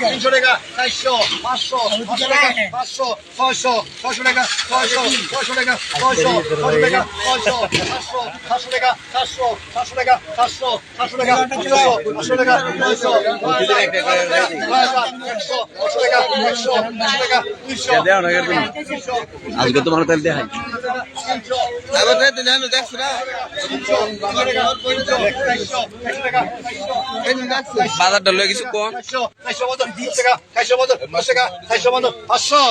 তিনশো টাকা চারশো পাঁচশো পাঁচশো টাকা পাঁচশো ছয়শো ছয়শো টাকা ছয়শো ছয়শো টাকা ছয়শো ছয়শো টাকা ছয়শো সাতশো সাতশো টাকা সাতশো সাতশো টাকা সাতশো সাতশো টাকা পাঁচশো টাকা ছয়শো একশো পাঁচশো টাকা একশো পাঁচশো টাকা দুইশো আজকে তোমার তাহলে দেখাই বাজারটা লয়ে কিছু কম চারশো মতো তিনশো টাকা চারশো মতো পাঁচশো টাকা চারশো মতো পাঁচশো।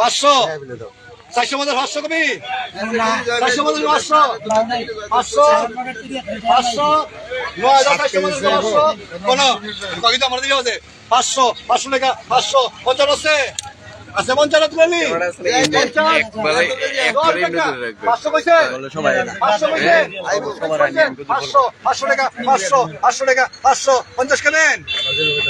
পাঁচশো। চারশো মতো পাঁচশো কবি। চারশো মতো পাঁচশো। পাঁচশো পাঁচশো। নয় হাজার চারশো মতো পাঁচশো। কোনো কিন্তু আমার টাকা পাঁচশো পঞ্চাশ আছে। আছে পঞ্চাশ তুমি পাঁচশো পয়সা পাঁচশো পয়সা পাঁচশো পাঁচশো টাকা পাঁচশো পাঁচশো টাকা পাঁচশো। পঞ্চাশ কেনেন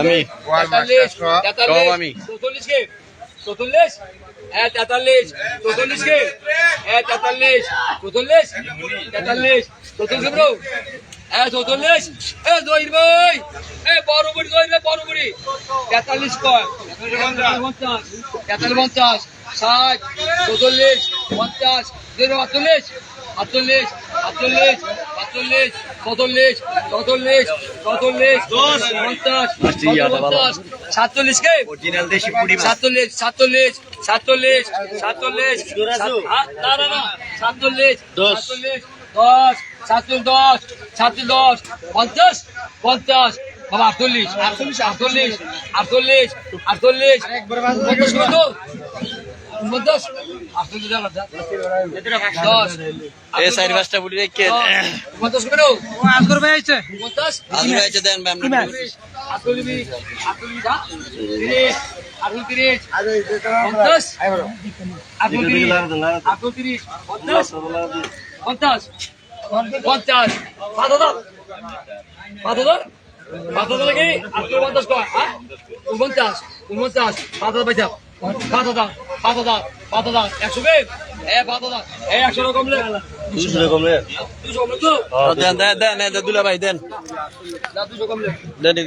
আমি। তেতাল্লিশ কম চৌচল্লিশ হ্যাঁ তেতাল্লিশ চৌচল্লিশ কে? হ্যাঁ তেতাল্লিশ চৌচল্লিশ তেতাল্লিশ চৌচল্লিশ ব্রো? হ্যাঁ চৌচল্লিশ। এ দই ভাই! এ বড় বুড়ি দই রে বড় বুড়ি তেতাল্লিশ পঞ্চাশ তেতাল্লিশ পঞ্চাশ ষাট চৌচল্লিশ পঞ্চাশ দুই আটচল্লিশ আটচল্লিশ সাতচল্লিশ সাতচল্লিশ সাতচল্লিশ সাতচল্লিশ সাতচল্লিশ দশ। পঞ্চাশ পঞ্চাশ সাতচল্লিশ কে? সাতচল্লিশ সাতচল্লিশ সাতচল্লিশ সাতচল্লিশ না সাতচল্লিশ দশ। সাতচল্লিশ দশ সাতচল্লিশ দশ পঞ্চাশ পঞ্চাশ বাবা আটচল্লিশ আটচল্লিশ আটচল্লিশ আটচল্লিশ আটচল্লিশ আটচল্লিশ উনপঞ্চাশ এ সাইড বাসটা বুড়ি রেখে পঞ্চাশ করে আজগর ভাই আছে পঞ্চাশ আজগর ভাই আছে দেন ম্যাম আজগর দিবি আজগর দিবি দা তিরিশ আজগর তিরিশ পঞ্চাশ আজগর তিরিশ আজগর তিরিশ পঞ্চাশ পঞ্চাশ পঞ্চাশ পাঁচ হাজার পাঁচ হাজার পাঁচ হাজার নাকি আজগর পঞ্চাশ কয় হ্যাঁ পাঁচ হাজার পয়সা পাঁচ হাজার পাঁচ হাজার পাঁচ হাজার একশো কে এ পাঁচ হাজার। এ একশো রকম দুশো কম লে তো? দেন দেন দেন দেন দুলা ভাই দেন। দেন দেন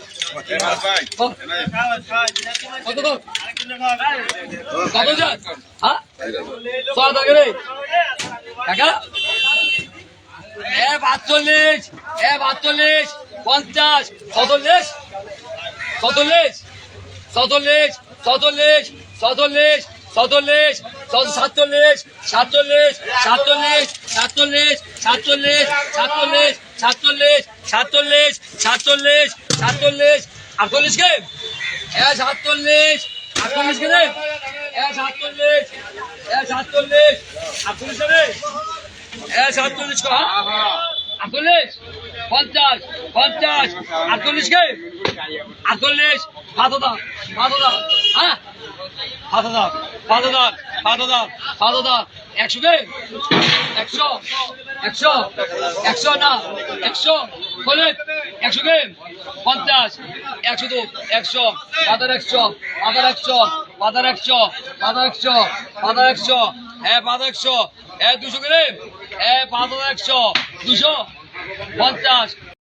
বাচ্চল্লিশ এক আটচল্লিশ পঞ্চাশ সতল্লিশ সতল্লিশ সতল্লিশ সতল্লিশ সতল্লিশ সতল্লিশ সাতচল্লিশ সাতচল্লিশ সাতচল্লিশ সাতচল্লিশ সাতচল্লিশ সাতচল্লিশ সাতচল্লিশ সাতচল্লিশ সাতচল্লিশ আটচল্লিশ কে? এ সাতচল্লিশ, আটচল্লিশ কে রে? এ সাতচল্লিশ এ সাতচল্লিশ। আটচল্লিশ রে? এ সাতচল্লিশ কা? আটচল্লিশ? পঞ্চাশ পঞ্চাশ। আটচল্লিশ কে? আটচল্লিশ, পাঁচ হাজার পাঁচ হাজার। হ্যাঁ? পাঁচ হাজার পাঁচ হাজার পাঁচ হাজার পাঁচ হাজার। একশো কে একশো। একশো। একশো না, একশো। বলে একশো কে পঞ্চাশ। একশো দু, একশো। পাতার একশো পাতার একশো পাতার একশো পাতার একশো পাতার একশো। হ্যাঁ পাতার একশো। হ্যাঁ দুশো করে হ্যাঁ পাতার একশো, দুশো। পঞ্চাশ।